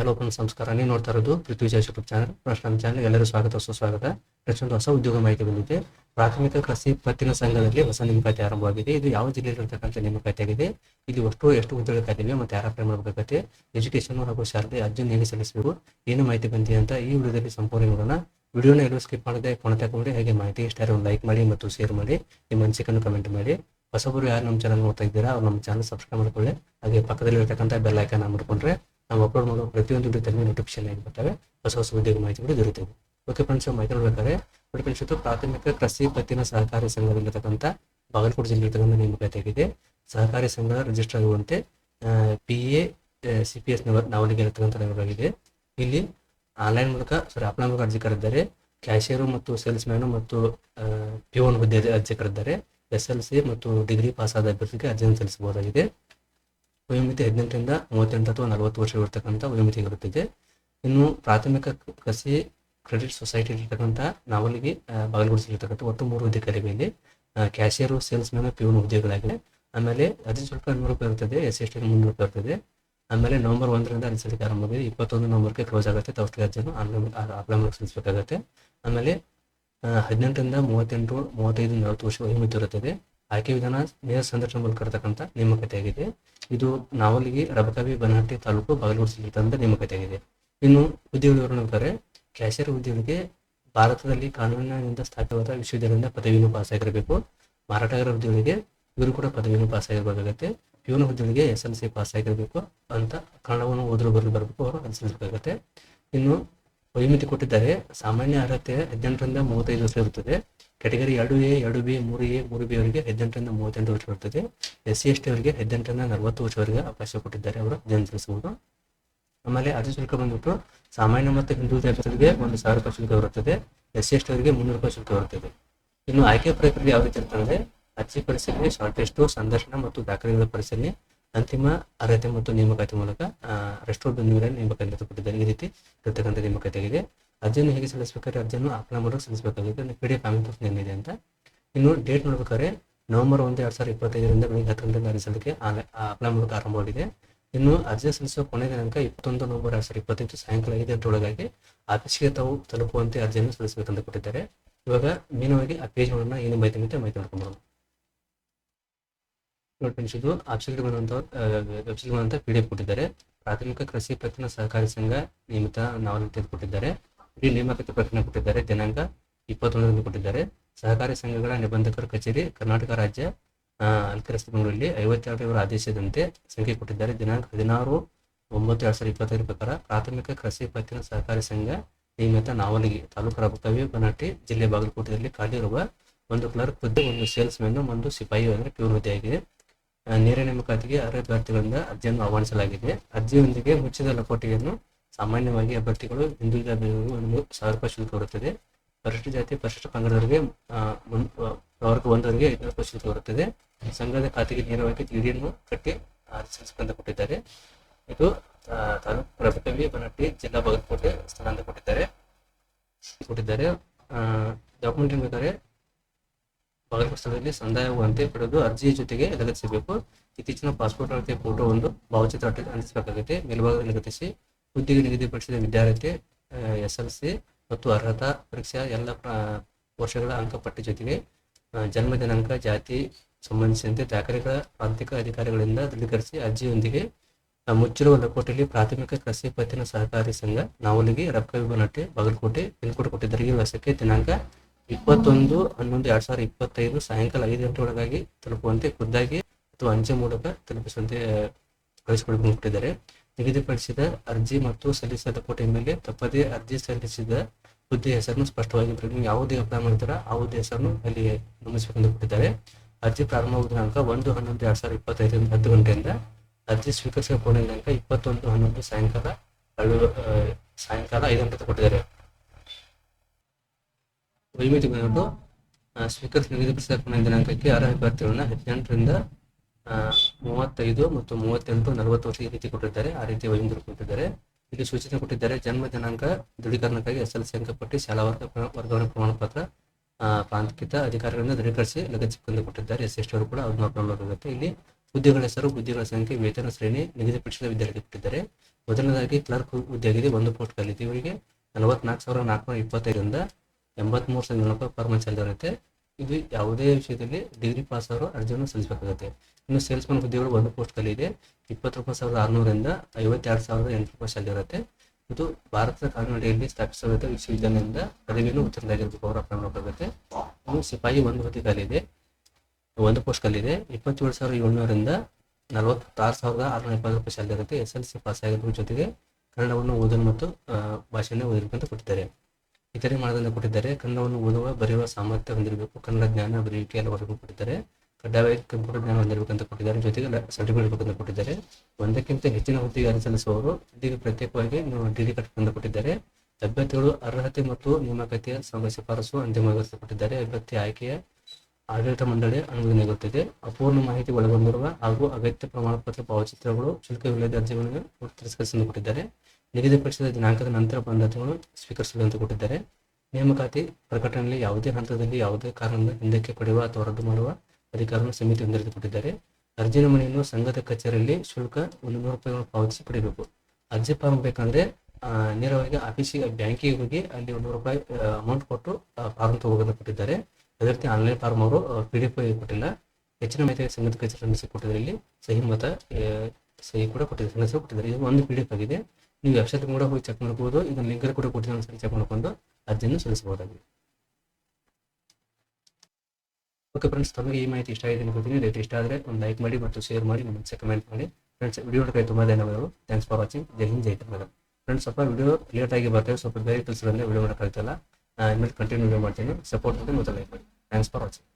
Hello friends ನಮಸ್ಕಾರ. ನೀವು ನೋಡ್ತಾ ಇರೋದು Prithvi Jaya YouTube channel. First ನಮ್ಮ ಚಾನಲ್. ಎಲ್ಲರೂ ಸ್ವಾಗತ. ಸುಸ್ವಾಗತ ಪ್ರತಿಯೊಂದು ಹೊಸ ಉದ್ಯೋಗ ಮಾಹಿತಿ ಬಂದಿದೆ. ಪ್ರಾಥಮಿಕ ಕೃಷಿ ಪತ್ತಿನ ಸಂಘದಲ್ಲಿ ಹೊಸ ನೇಮಕಾತಿ ಆರಂಭವಾಗಿದೆ. ಇದು ಯಾವ ಜಿಲ್ಲೆಯಲ್ಲಿರ್ತಕ್ಕಂಥ ನೇಮಕಾತಿ ಆಗಿದೆ ಇಲ್ಲಿ ಒಟ್ಟು ಎಷ್ಟು ಉದ್ಯೋಗಕ್ಕಾಗಿವೆ ಮತ್ತೆ ಯಾರು ಅಪ್ಲೈ ಮಾಡಬೇಕಾಗತ್ತೆ ಎಜುಕೇಶನ್ ಹಾಗೂ ಶಾರದೆ ಅರ್ಜಿ ಹೇಗೆ ಸಲ್ಲಿಸಬೇಕು. ಏನು ಮಾಹಿತಿ ಬಂದಿದೆ ಅಂತ ಈ ವಿಡಿಯೋದಲ್ಲಿ ಸಂಪೂರ್ಣ ನೋಡೋಣ. ವಿಡಿಯೋನ ಎಲ್ಲೂ ಸ್ಕಿಪ್ ಮಾಡದೆ ಕೊನೆ ತಗೊಂಡು ಹಾಗೆ ಮಾಹಿತಿ ಇಷ್ಟ ಒಂದು ಲೈಕ್ ಮಾಡಿ ಮತ್ತು ಶೇರ್ ಮಾಡಿ. ನಿಮ್ಮ ಅನಿಸಿಕೆಯನ್ನು ಕಮೆಂಟ್ ಮಾಡಿ. ಹೊಸಬರು ಯಾರು ನಮ್ಮ ಚಾನಲ್ ನೋಡ್ತಾ ಇದ್ದೀರಾ, ಅವ್ರು ನಮ್ಮ ಚಾನಲ್ ಸಬ್ಸ್ಕ್ರೈಬ್ ಮಾಡ್ಕೊಳ್ಳಿ. ಹಾಗೆ ಪಕ್ಕದಲ್ಲಿ ಇರ್ತಕ್ಕಂಥ ಬೆಲ್ ಐಕನ್ ಮಾಡ್ಕೊಂಡ್ರೆ ನಾವು ಅಪ್ಲೋಡ್ ಮಾಡುವ ಪ್ರತಿಯೊಂದು ವಿಡಿಯೋ ತಮಗೆ ನೋಟಿಫಿಕೇಶನ್ ಏನು ಬರ್ತವೆ. ಹೊಸ ಹೊಸ ಉದ್ಯೋಗ ಮಾಹಿತಿಗಳು ದೊರೆಯುತ್ತವೆ ಓಕೆ ಫ್ರೆಂಡ್ಸ್ ಮಾಹಿತಿ ನೋಡಬೇಕಾದ್ರೆ ನೋಡಿ ಫ್ರೆಂಡ್ಸ್ ಪ್ರಾಥಮಿಕ ಕೃಷಿ ಪತ್ತಿನ ಸಹಕಾರಿ ಸಂಘದಲ್ಲಿರತಕ್ಕಂಥ ಬಾಗಲಕೋಟೆ ಜಿಲ್ಲೆ ಇರ್ತಕ್ಕಂಥ ನೇಮಕಾತಿ ಆಗಿದೆ ಸಹಕಾರಿ ಸಂಘ ರಿಜಿಸ್ಟರ್ ಆಗುವಂತೆ P A C P S ನಾವಲಿಗೆ ಇರತಕ್ಕಂಥ ನಗರವಾಗಿದೆ ಇಲ್ಲಿ ಆನ್ಲೈನ್ ಮೂಲಕ ಸಾರಿ ಆಫ್ಲೈನ್ ಮೂಲಕ ಅರ್ಜಿ ಕರೆದಿದ್ದಾರೆ. ಕ್ಯಾಶಿಯರು ಮತ್ತು ಸೇಲ್ಸ್ ಮ್ಯಾನು ಮತ್ತು ಪಿ ಒನ್ ಹುದ್ದೆ ಅರ್ಜಿ ಕರೆದಿದ್ದಾರೆ. ಎಸ್ ಎಲ್ ಸಿ ಮತ್ತು ಡಿಗ್ರಿ ಪಾಸ್ ಆದ ಅಭ್ಯರ್ಥಿಗೆ ಅರ್ಜಿಯನ್ನು ಸಲ್ಲಿಸಬಹುದಾಗಿದೆ. ವಯೋಮಿತಿ ಹದಿನೆಂಟರಿಂದ ಮೂವತ್ತೆಂಟು ಅಥವಾ ನಲವತ್ತು ವರ್ಷ ಇರತಕ್ಕಂಥ ವಯೋಮಿತಿ ಇರುತ್ತದೆ. ಇನ್ನು ಪ್ರಾಥಮಿಕ ಕಸಿ ಕ್ರೆಡಿಟ್ ಸೊಸೈಟಿ ಇರ್ತಕ್ಕಂಥ ನಾವಲಿಗೆ ಬಾಗಲಕೋಟೆ ಇರ್ತಕ್ಕಂಥ ಒಟ್ಟು ಮೂರು ಹುದ್ದೆ ಕರೆವೆ ಇಲ್ಲಿ ಕ್ಯಾಶಿಯರು ಸೇಲ್ಸ್ ಮ್ಯಾನ್ ಪ್ಯೂನ್ ಹುದ್ದೆಗಳಾಗಿವೆ ಆಮೇಲೆ ಅದೇ ಸ್ವಲ್ಪ ನೂರು ರೂಪಾಯಿ ಇರ್ತದೆ ಎಸ್ ಎಸ್ ಟಿ ಮುನ್ನೂರು ರೂಪಾಯಿ ಇರ್ತದೆ. ಆಮೇಲೆ ನವೆಂಬರ್ ಒಂದರಿಂದ ಅರ್ಜಿ ಆರಂಭ ಆರಂಭವಾಗಿದೆ. ಇಪ್ಪತ್ತೊಂದು ನವಂಬರ್ಗೆ ಕ್ಲೋಸ್ ಆಗುತ್ತೆ. ತೌಸ್ಟಿಗೆ ಅರ್ಜಿಯನ್ನು ಆನ್ಲೈನ್ ಸಲ್ಲಿಸಬೇಕಾಗುತ್ತೆ. ಆಮೇಲೆ ಹದಿನೆಂಟರಿಂದ ಮೂವತ್ತೆಂಟು, ಮೂವತ್ತೈದು ನಲವತ್ತು ವರ್ಷ ವಯೋಮಿತಿ ಇರುತ್ತದೆ. ಆಯ್ಕೆ ವಿಧಾನ ನೇರ ಸಂದರ್ಶನ ಮೂಲಕ ಇರತಕ್ಕಂಥ ನೇಮಕತೆಯಾಗಿದೆ ಇದು ನಾವಲಿಗೆ ರಬಕವಿ ಬನಹಟ್ಟಿ ತಾಲೂಕು ಬಾಗಲಕೋಟೆ ಜಿಲ್ಲೆ ನೇಮಕತೆಯಾಗಿದೆ ಇನ್ನು ಹುದ್ದೆಗಳು ವಿವರಣೆ ಕ್ಯಾಶಿಯರ್ ಉದ್ಯೋಗಿಗೆ ಭಾರತದಲ್ಲಿ ಕಾನೂನಿನಿಂದ ಸ್ಥಾಪಿತವಾದ ವಿಶ್ವವಿದ್ಯಾಲಯದಿಂದ ಪದವಿಯನ್ನು ಪಾಸ್ ಆಗಿರಬೇಕು ಮಾರಾಟಗಾರ ಉದ್ಯೋಗಿಗೆ ಇವರು ಕೂಡ ಪದವಿಯನ್ನು ಪಾಸ್ ಆಗಿರಬೇಕಾಗತ್ತೆ ಪಿಯೂನ್ ಹುದ್ದೆಗಳಿಗೆ ಎಸ್ ಎಲ್ ಸಿ ಪಾಸ್ ಆಗಿರಬೇಕು ಅಂತ ಕನ್ನಡವನ್ನು ಓದಲು ಬರಲು ಬರಬೇಕು ಅವರು ಅನುಸರಿಸಬೇಕಾಗತ್ತೆ ಇನ್ನು ವೈಮಿತಿ ಕೊಟ್ಟಿದ್ದಾರೆ. ಸಾಮಾನ್ಯ ಅರ್ಹತೆ ಹದಿನೆಂಟರಿಂದ ಮೂವತ್ತೈದು ವರ್ಷ ಇರುತ್ತದೆ. ಕೆಟಗರಿ ಎರಡು ಎ ಎರಡು ಬಿ ಮೂರು ಎ ಮೂರು ಬಿ ಅವರಿಗೆ ಹದಿನೆಂಟರಿಂದ ಮೂವತ್ತೆಂಟು ವರ್ಷ ಇರುತ್ತದೆ ಎಸ್ ಸಿ ಎಸ್ ಟಿ ಅವರಿಗೆ ಹದಿನೆಂಟರಿಂದ ನಲವತ್ತು ವರ್ಷವರೆಗೆ ಅವಕಾಶ ಕೊಟ್ಟಿದ್ದಾರೆ ಅವರು ಅಧ್ಯಯನ ತಿಳಿಸಬಹುದು ಆಮೇಲೆ ಅರ್ಜಿ ಶುಲ್ಕ ಬಂದ್ಬಿಟ್ಟು ಸಾಮಾನ್ಯ ಮತ್ತು ಹಿಂದೂ ಅಭ್ಯರ್ಥಿಗಳಿಗೆ ಒಂದು ಸಾವಿರ ರೂಪಾಯಿ ಶುಲ್ಕ ಬರುತ್ತದೆ ಎಸ್ ಸಿ ಎಸ್ ಟಿ ಅವರಿಗೆ ಮುನ್ನೂರು ರೂಪಾಯಿ ಶುಲ್ಕ ಬರುತ್ತದೆ ಇನ್ನು ಆಯ್ಕೆ ಪ್ರಕ್ರಿಯೆ ಯಾವ ರೀತಿ ಇರ್ತದೆ ಅರ್ಜಿ ಪರಿಶೀಲನೆ ಶಾರ್ಟ್ ಟೆಸ್ಟು ಸಂದರ್ಶನ ಮತ್ತು ದಾಖಲೆಗಳ ಪರಿಶೀಲನೆ, ಅಂತಿಮ ಅರ್ಹತೆ ಮತ್ತು ನೇಮಕಾತಿ ಮೂಲಕ ರೆಸ್ಟೋರ್ ಬಂದ ಮೇಲೆ ನೇಮಕಾತಿ ಕೊಟ್ಟಿದ್ದಾರೆ. ಈ ರೀತಿ ಇರತಕ್ಕಂಥ ನೇಮಕಾತಿ ಆಗಿದೆ ಅರ್ಜಿಯನ್ನು ಹೇಗೆ ಸಲ್ಲಿಸಬೇಕಾದ್ರೆ ಅರ್ಜಿಯನ್ನು ಅಪ್ಲೈ ಮಾಡೋಕೆ ಸಲ್ಲಿಸಬೇಕಾಗುತ್ತೆ. ಪಿ ಡಿ ಎಫ್ ಆಮೇಲೆ ಏನಿದೆ ಅಂತ. ಇನ್ನು ಡೇಟ್ ನೋಡ್ಬೇಕಾದ್ರೆ ನವೆಂಬರ್ ಒಂದು, ಎರಡು ಸಾವಿರದ ಇಪ್ಪತ್ತೈದರಿಂದ ಬೆಳಿಗ್ಗೆ ಹತ್ತು ಗಂಟೆಯಿಂದ ಅರ್ಜಿ ಸಲ್ಲಿಕೆ ಮೂಲಕ ಆರಂಭವಾಗಿದೆ. ಇನ್ನು ಅರ್ಜಿ ಸಲ್ಲಿಸುವ ಕೊನೆ ದಿನಾಂಕ ಇಪ್ಪತ್ತೊಂದು ನವೆಂಬರ್ ಎರಡು ಸಾವಿರದ ಇಪ್ಪತ್ತೈದು, ಸಾಯಂಕಾಲ ಐದು ಗಂಟೆಯೊಳಗಾಗಿ ಆಫೀಸ್ಗೆ ತಾವು ತಲುಪುವಂತೆ ಅರ್ಜಿಯನ್ನು ಸಲ್ಲಿಸಬೇಕಂತ ಕೊಟ್ಟಿದ್ದಾರೆ. ಇವಾಗ ಮೇನವಾಗಿ ಆ ಪೇಜ್ಗಳನ್ನು ಏನು ಮಾಹಿತಿ ಅಂತ ಮಾಹಿತಿ ಮಾಡ್ಕೊಂಡ್ಬರೋಣ ನೋಡಿ ಫ್ರೆಂಡ್ಸ್ ಇದು ಆಪ್ಷನ್ಗೆ ಬಂದಂಥ ವೆಬ್ಸೈಟ್ ಬಂದಂಥ ಪಿ ಡಿ ಎಫ್ ಕೊಟ್ಟಿದ್ದಾರೆ. ಪ್ರಾಥಮಿಕ ಕೃಷಿ ಪತ್ತಿನ ಸಹಕಾರಿ ಸಂಘ ನಿಯಮಿತ ನಾವಲ್ಲಿ ತೆಗೆದುಕೊಟ್ಟಿದ್ದಾರೆ. ಈ ನೇಮಕಾತಿ ಪ್ರಕರಣ ಕೊಟ್ಟಿದ್ದಾರೆ. ದಿನಾಂಕ ಇಪ್ಪತ್ತೊಂದರಂದು ಕೊಟ್ಟಿದ್ದಾರೆ. ಸಹಕಾರಿ ಸಂಘಗಳ ನಿಬಂಧಕರ ಕಚೇರಿ, ಕರ್ನಾಟಕ ರಾಜ್ಯ ಅಲ್ಕರಸ್ತ ಐವತ್ತೆರಡು ಆದೇಶದಂತೆ ಸಂಖ್ಯೆ ಕೊಟ್ಟಿದ್ದಾರೆ. ದಿನಾಂಕ ಹದಿನಾರು ಒಂಬತ್ತು ಎರಡ್ ಸಾವಿರದ ಇಪ್ಪತ್ತೈದರ ಪ್ರಕಾರ ಪ್ರಾಥಮಿಕ ಕೃಷಿ ಪತ್ತಿನ ಸಹಕಾರಿ ಸಂಘ ನಿಯಮಿತ ನಾವಲಗಿ ತಾಲೂಕು ರಬಕವಿ ಬನಾಟಿ ಜಿಲ್ಲೆ ಬಾಗಲಕೋಟೆಯಲ್ಲಿ ಖಾಲಿ ಇರುವ ಒಂದು ಕ್ಲರ್ಕ್ ಹುದ್ದೆ, ಒಂದು ಸೇಲ್ಸ್ ಮ್ಯಾನ್ ಒಂದು ಸಿಪಾಯಿ ಅಂದರೆ ಪ್ಯೂರ್ ಹುದ್ದೆಯಾಗಿದೆ ನೇರ ನೇಮಕಾತಿಗೆ ಅರ್ಹ ಅಭ್ಯರ್ಥಿಗಳಿಂದ ಅರ್ಜಿಯನ್ನು ಆಹ್ವಾನಿಸಲಾಗಿದೆ. ಅರ್ಜಿಯೊಂದಿಗೆ ಮುಚ್ಚಿದ ಲಕೋಟೆಯನ್ನು ಸಾಮಾನ್ಯವಾಗಿ ಅಭ್ಯರ್ಥಿಗಳು ಹಿಂದುಳಿದ ಒಂದು ಸಾವಿರ ರೂಪಾಯಿ ಶುಲ್ಕ ಬರುತ್ತದೆ. ಪರಿಶಿಷ್ಟ ಜಾತಿ, ಪರಿಶಿಷ್ಟ ಪಂಗಡದವರಿಗೆ ಮುಂವಾರ ಬಂದವರಿಗೆ ಐದು ರೂಪಾಯಿ ಶುಲ್ಕ ಬರುತ್ತದೆ. ಸಂಘದ ಖಾತೆಗೆ ನೇರವಾಗಿ ಜಿಡಿಯನ್ನು ಕಟ್ಟಿ ಸಲ್ಲಿಸಬೇಕಂತ ಕೊಟ್ಟಿದ್ದಾರೆ. ಇದು ತಾಲೂಕು ಪ್ರಭುಕವಿ ಬನಟ್ಟಿ ಜಿಲ್ಲಾ ಬಾಗಲಕೋಟೆ ಸ್ಥಳಾಂತರ ಕೊಟ್ಟಿದ್ದಾರೆ. ಕೊಟ್ಟಿದ್ದಾರೆ. ಡಾಕ್ಯುಮೆಂಟ್ ಏನ್ ಬೇಕಾದ್ರೆ ಬಾಗಲಕೋಟೆ ಸ್ಥಳದಲ್ಲಿ ಸಂದಾಯವಾಗುವಂತೆ ಪಡೆದು ಅರ್ಜಿಯ ಜೊತೆಗೆ ಲಗತ್ತಿಸಬೇಕು. ಇತ್ತೀಚಿನ ಪಾಸ್ಪೋರ್ಟ್ ಅಳತೆ ಫೋಟೋ ಒಂದು ಭಾವಚಿತ್ರ ಅಂಟಿಸಬೇಕಾಗುತ್ತೆ ಮೇಲ್ಭಾಗದಲ್ಲಿ ಲಗತ್ತಿಸಿ. ಹುದ್ದೆಗೆ ನಿಗದಿಪಡಿಸಿದ ವಿದ್ಯಾರ್ಥಿ ಎಸ್ ಎಲ್ ಸಿ ಮತ್ತು ಅರ್ಹತಾ ಪರೀಕ್ಷಾ ಎಲ್ಲ ವರ್ಷಗಳ ಅಂಕಪಟ್ಟಿ ಜೊತೆಗೆ ಜನ್ಮ ದಿನಾಂಕ, ಜಾತಿ ಸಂಬಂಧಿಸಿದಂತೆ ದಾಖಲೆಗಳ ಪ್ರಾಂತಿಕ ಅಧಿಕಾರಿಗಳಿಂದ ದೃಢೀಕರಿಸಿ ಅರ್ಜಿಯೊಂದಿಗೆ ಮುಚ್ಚಿರುವ ಲಕೋಟೆಯಲ್ಲಿ ಪ್ರಾಥಮಿಕ ಕೃಷಿ ಪತ್ತಿನ ಸಹಕಾರಿ ಸಂಘ, ನಾವಲಿಗೆ ರಕ್ಕ ಬನಟ್ಟೆ ಬಾಗಲಕೋಟೆ, ಪಿನ್ಕೋಡ್ ಕೊಟ್ಟಿದ್ದಾರೆ ಈ ದಿನಾಂಕ ಇಪ್ಪತ್ತೊಂದು ಹನ್ನೊಂದು ಎರಡು ಸಾವಿರದ ಇಪ್ಪತ್ತೈದು ಸಾಯಂಕಾಲ ಐದು ಗಂಟೆ ಒಳಗಾಗಿ ತಲುಪುವಂತೆ ಖುದ್ದಾಗಿ ಅಥವಾ ಅಂಚೆ ಮೂಲಕ ತಲುಪಿಸುವಂತೆ ಕಳಿಸಿಕೊಡಿದ್ದಾರೆ ನಿಗದಿಪಡಿಸಿದ ಅರ್ಜಿ ಮತ್ತು ಸಲ್ಲಿಸಿದ ಕೋಟೆ ಮೇಲೆ ತಪ್ಪದೇ ಅರ್ಜಿ ಸಲ್ಲಿಸಿದ ಹುದ್ದೆ ಹೆಸರನ್ನು ಸ್ಪಷ್ಟವಾಗಿ ನೀವು ಯಾವುದೇ ಅಪ್ಲೈ ಮಾಡ್ತೀರಾ ಆ ಹುದ್ದೆ ಹೆಸರನ್ನು ಅಲ್ಲಿ ಗಮನಿಸಬೇಕೆಂದು ಕೊಟ್ಟಿದ್ದಾರೆ ಅರ್ಜಿ ಪ್ರಾರಂಭವಾದ ದಿನಾಂಕ ಒಂದು ಹನ್ನೊಂದು ಎರಡ್ ಸಾವಿರದ ಇಪ್ಪತ್ತೈದರಿಂದ ಹತ್ತು ಗಂಟೆಯಿಂದ ಅರ್ಜಿ ಸ್ವೀಕರಿಸಿದ ಕೊನೆಯ ದಿನಾಂಕ ಇಪ್ಪತ್ತೊಂದು ಹನ್ನೊಂದು ಸಾಯಂಕಾಲ ಸಾಯಂಕಾಲ ಐದು ಗಂಟೆ ಕೊಟ್ಟಿದ್ದಾರೆ. ವೈಮಿತಿ ಸ್ವೀಕರಿಸಿ ನಿಗದಿಪಡಿಸಿದ ಕೊನೆಯ ದಿನಾಂಕಕ್ಕೆ ಅರ್ಹ ಅಭ್ಯರ್ಥಿಗಳನ್ನ ಹದಿನೆಂಟರಿಂದ ಮೂವತ್ತೈದು ಮತ್ತು ಮೂವತ್ತೆಂಟು, ನಲವತ್ತು ವರ್ಷ ಈ ರೀತಿ ಕೊಟ್ಟಿದ್ದಾರೆ. ಆ ರೀತಿ ವೈಮಿತಿ ಕೊಟ್ಟಿದ್ದಾರೆ. ಇಲ್ಲಿ ಸೂಚನೆ ಕೊಟ್ಟಿದ್ದಾರೆ, ಜನ್ಮ ದಿನಾಂಕ ದೃಢೀಕರಣಕ್ಕಾಗಿ ಎಸ್ ಎಲ್ ಸಿ ಅಂಕಪಟ್ಟಿ ಶಾಲಾ ವರ್ಗ ವರ್ಗಾವಣೆ ಪ್ರಮಾಣ ಪತ್ರ ಪ್ರಾಂತಿಕ ಅಧಿಕಾರಿಗಳಿಂದ ದೃಢೀಕರಿಸಿ ಲಗತ್ತಿಸಿಕೊಂಡು ಕೊಟ್ಟಿದ್ದಾರೆ. ಎಸ್ ಎಸ್ ಅವರು ಕೂಡ ಅವ್ರನ್ನ ಮಾಡಬೇಕಾಗುತ್ತೆ ಇಲ್ಲಿ ಹುದ್ದೆಗಳ ಹೆಸರು, ಹುದ್ದೆಗಳ ಸಂಖ್ಯೆ, ವೇತನ ಶ್ರೇಣಿ ನಿಗದಿಪಡಿಸಿದ ವಿದ್ಯಾರ್ಥಿ ಕೊಟ್ಟಿದ್ದಾರೆ. ಮೊದಲನೇದಾಗಿ ಕ್ಲರ್ಕ್ ಹುದ್ದೆ ಆಗಿದೆ ಒಂದು ಪೋಸ್ಟ್ ಕಲಿತಿ ಇವರಿಗೆ ನಲವತ್ನಾಲ್ಕು ಸಾವಿರ ನಾಲ್ಕುನೂರ ಇಪ್ಪತ್ತೈದರಿಂದ ಎಂಬತ್ಮೂರು ಸಾವಿರದ ಇರುತ್ತೆ ಇದು ಯಾವುದೇ ವಿಷಯದಲ್ಲಿ ಡಿಗ್ರಿ ಪಾಸ್ ಅವರು ಅರ್ಜಿಯನ್ನು ಸಲ್ಲಿಸಬೇಕಾಗುತ್ತೆ. ಇನ್ನು ಸೇಲ್ಸ್ಮನ್ ಹುದ್ದೆಗಳು ಒಂದು ಪೋಸ್ಟ್ ಖಾಲಿ ಇದೆ. ಇಪ್ಪತ್ತೊಂಬತ್ತು ಸಾವಿರದ ಆರುನೂರಿಂದ ಐವತ್ತೆರಡು ಸಾವಿರದ ಎಂಟು ರೂಪಾಯಿ ಸ್ಯಾಲರಿ ಇರುತ್ತೆ. ಇದು ಭಾರತದ ಕಾನೂನಿನಲ್ಲಿ ಸ್ಥಾಪಿಸಲಾದ ವಿಶ್ವವಿದ್ಯಾಲಯದಿಂದ ಪದವಿಯನ್ನು ಉತ್ತರದಾಗಿರ್ಬೇಕು ಅವರ ಪ್ರಮಾಣವಾಗುತ್ತೆ ಇನ್ನು ಸಿಪಾಯಿ ಒಂದು ಹುದ್ದೆ ಖಾಲಿ ಇದೆ. ಒಂದು ಪೋಸ್ಟ್ ಖಾಲಿ ಇದೆ. ಇಪ್ಪತ್ತೇಳು ಸಾವಿರದ ಏಳ್ನೂರಿಂದ ನಲವತ್ತಾರು ಸಾವಿರದ ಆರುನೂರ ಇಪ್ಪತ್ತು ರೂಪಾಯಿ ಶಾಲೆ ಇರುತ್ತೆ. ಎಸ್ ಎಲ್ ಸಿ ಪಾಸ್ ಆಗಿರೋದ್ರ ಜೊತೆಗೆ ಕನ್ನಡವನ್ನು ಓದಲು ಮತ್ತು ಭಾಷೆಯನ್ನು ಓದಿರ್ಬೇಕಂತ ಕೊಟ್ಟಿದ್ದಾರೆ. ಇತರೆ ಮಾನದಂಡ ಕೊಟ್ಟಿದ್ದಾರೆ. ಕನ್ನಡವನ್ನು ಓದುವ, ಬರೆಯುವ ಸಾಮರ್ಥ್ಯ ಹೊಂದಿರಬೇಕು. ಕನ್ನಡ ಜ್ಞಾನ ಬರೆಯುವಿಕೆ ಎಲ್ಲವರೆಗೂ ಕೊಟ್ಟಿದ್ದಾರೆ. ಕಡ್ಡಾಯವಾಗಿ ಕಂಪ್ಯೂಟರ್ ಜ್ಞಾನ ಹೊಂದಿರಬೇಕಂತ ಕೊಟ್ಟಿದ್ದಾರೆ. ಜೊತೆಗೆ ಸರ್ಟಿಫಿಕೇಟ್ ಬೇಕಂತ ಕೊಟ್ಟಿದ್ದಾರೆ. ಒಂದಕ್ಕಿಂತ ಹೆಚ್ಚಿನ ಹುದ್ದೆಗೆ ಅರ್ಜಿ ಸಲ್ಲಿಸುವವರು ಇದೀಗ ಪ್ರತ್ಯೇಕವಾಗಿ ನೀವು ಡಿಡಿ ಕಟ್ಟಬೇಕಂತ ಕೊಟ್ಟಿದ್ದಾರೆ. ಅಭ್ಯರ್ಥಿಗಳು ಅರ್ಹತೆ ಮತ್ತು ನೇಮಕಾತಿಯ ಸಂಘ ಶಿಫಾರಸು ಅಂತಿಮಗೊಳಿಸಿ ಕೊಟ್ಟಿದ್ದಾರೆ. ಅಭ್ಯರ್ಥಿ ಆಯ್ಕೆಯ ಆಡಳಿತ ಮಂಡಳಿ ಅನುಮೋದನೆಗೊಳ್ಳುತ್ತದೆ ಅಪೂರ್ಣ ಮಾಹಿತಿ ಒಳಗೊಂಡಿರುವ ಹಾಗೂ ಅಗತ್ಯ ಪ್ರಮಾಣ ಪತ್ರ ಭಾವಚಿತ್ರಗಳು ಶುಲ್ಕವಿಲ್ಲದ ಅರ್ಜಿಗಳನ್ನು ತಿರಸ್ಕರಿಸಲು ಕೊಟ್ಟಿದ್ದಾರೆ. ನಿಗದಿಪಡಿಸಿದ ದಿನಾಂಕದ ನಂತರ ಬಂದ ಅರ್ಜಿಗಳು ಸ್ವೀಕರಿಸಲು ಕೊಟ್ಟಿದ್ದಾರೆ. ನೇಮಕಾತಿ ಪ್ರಕಟಣೆಯಲ್ಲಿ ಯಾವುದೇ ಹಂತದಲ್ಲಿ ಯಾವುದೇ ಕಾರಣದಿಂದ ಹಿಂದಕ್ಕೆ ಪಡೆಯುವ ಅಥವಾ ರದ್ದು ಮಾಡುವ ಅಧಿಕಾರವನ್ನು ಸಮಿತಿ ಹೊಂದಿರಿಸಿಕೊಟ್ಟಿದ್ದಾರೆ ಅರ್ಜಿ ನಮೂನೆಯನ್ನು ಸಂಘದ ಕಚೇರಿಯಲ್ಲಿ ಶುಲ್ಕ ಒಂದು ನೂರು ರೂಪಾಯಿಗಳನ್ನು ಪಾವತಿಸಿ ಪಡೆಯಬೇಕು. ಅರ್ಜಿ ಫಾರ್ಮ್ ಬೇಕಂದ್ರೆ ನೇರವಾಗಿ ಆಫೀಸಿಗೆ, ಬ್ಯಾಂಕಿಗೆ ಹೋಗಿ ಅಲ್ಲಿ ಒಂದು ನೂರು ರೂಪಾಯಿ ಅಮೌಂಟ್ ಕೊಟ್ಟು ಫಾರ್ಮ್ ತಗೋಬೇಕಂತ ಕೊಟ್ಟಿದ್ದಾರೆ. ಅದೇ ರೀತಿ ಆನ್ಲೈನ್ ಫಾರ್ಮ್ ಅವರು ಪಿ ಡಿ ಎಫ್ ಕೊಟ್ಟಿಲ್ಲ. ಹೆಚ್ಚಿನ ಮಾಹಿತಿ ಸಂಘದ ಕಚೇರಿ ಕೊಟ್ಟಿದ್ದಾರೆ ಸಹಿ ಮತ ಸಹಿ ಕೂಡ ಕೊಟ್ಟಿದ್ದಾರೆ ಸಲ್ಲಿಸಿ ಕೊಟ್ಟಿದ್ದಾರೆ. ಇದು ಒಂದು ಪಿ ಡಿ ಎಫ್ ಆಗಿದೆ. ನೀವು ವೆಬ್ಸೈಟ್ ಕೂಡ ಹೋಗಿ ಚೆಕ್ ಮಾಡ್ಬೋದು. ಇದನ್ನು ಲಿಂಕ್ ಕೂಡ ಕೊಟ್ಟಿದ್ದಾರೆ ಚೆಕ್ ಮಾಡ್ಕೊಂಡು ಅರ್ಜಿಯನ್ನು ಸಲ್ಲಿಸಬಹುದಾಗಿದೆ. ಓಕೆ ಫ್ರೆಂಡ್ಸ್ ತಮಗೆ ಈ ಮಾಹಿತಿ ಇಷ್ಟ ಆಗಿದೆ ಅನ್ಕೋತೀನಿ ರೇಟ್ ಇಷ್ಟ ಆದರೆ ಒಂದು ಲೈಕ್ ಮಾಡಿ ಮತ್ತು ಶೇರ್ ಮಾಡಿ, ನಿಮ್ಮ ಕಮೆಂಟ್ ಮಾಡಿ. ಫ್ರೆಂಡ್ಸ್ ವಿಡಿಯೋ ಕೈ ತುಂಬ ಧನ್ಯವಾದಗಳು. ಥ್ಯಾಂಕ್ಸ್ ಫಾರ್ ವಾಚಿಂಗ್ ಜೈ ಹಿಂದ್ ಜೈ ಕನ್ನಡ ಫ್ರೆಂಡ್ಸ್ ಸ್ವಲ್ಪ ವಿಡಿಯೋ ಲೇಟ್ ಆಗಿ ಬರ್ತೇವೆ ಸ್ವಲ್ಪ ಬೇರೆ ಕೆಲಸಗಳಿಂದ ವಿಡಿಯೋ ಮಾಡೋಕ್ಕಾಗ್ತಿಲ್ಲ ಇನ್ಮೇಲೆ ಕಂಟಿನ್ಯೂ ಮಾಡ್ತೀನಿ. ಸಪೋರ್ಟ್ ಮಾಡಿ ಮತ್ತು ಲೈಕ್ ಮಾಡಿ. Thanks for watching